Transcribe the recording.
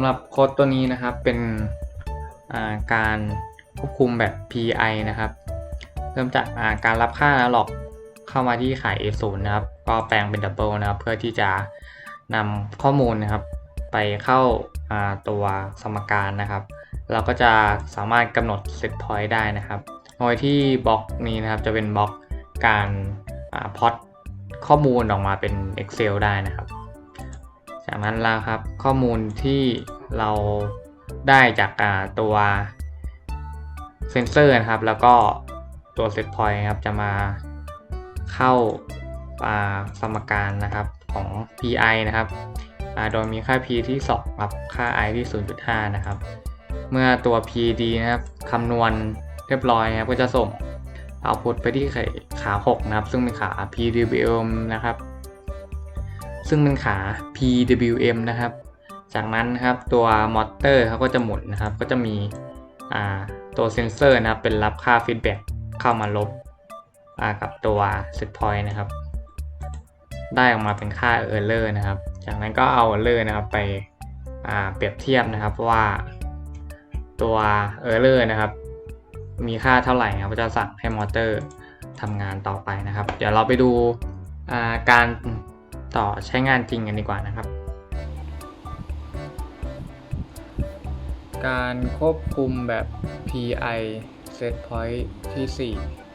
ำหรับโค้ดตัวนี้นะครับเป็นาการควบคุมแบบ PI นะครับ เริ่มจากาการรับค่าหลอกเข้ามาที่ขาย A0 นะครับ ก็แปลงเป็น Double นะครับ เพื่อที่จะนำข้อมูลนะครับ ไปเข้าาตัวสมการนะครับ เราก็จะสามารถกำหนด set point ได้นะครับโดยที่บล็อกนี้นะครับจะเป็นบล็อกการพอตข้อมูลออกมาเป็น Excel ได้นะครับ นั้นแล้วครับ ข้อมูลที่เราได้จากตัวเซนเซอร์นะครับ แล้วก็ตัว set point ครับจะมาเข้าาสมการนะครับของ pi นะครับโดยมีค่า p ที่ 2 ครับ ค่า i ที่ 0.5 นะครับ เมื่อตัว pd นะครับคำนวณเรียบร้อยนะครับก็จะส่ง output ไปที่ขา 6 นะครับ ซึ่งเป็นขา pwm นะครับ ซึ่งเป็นขา PWM นะครับ จากนั้นครับตัวมอเตอร์เขาก็จะหมุนนะครับ ก็จะมีตัวเซนเซอร์นะครับ เป็นรับค่าฟีดแบ็กเข้ามาลบากับตัว set point นะครับ ได้ออกมาเป็นค่า error นะครับ จากนั้นก็เอา error นะครับไปเปรียบเทียบนะครับว่าตัว error นะครับ มีค่าเท่าไหร่ครับก็จะสั่งให้มอเตอร์ทำงานต่อไปนะครับ เดี๋ยวเราไปดูการ ต่อใช้งานจริงกันดีกว่านะครับ การควบคุมแบบ PI set point ที่ 4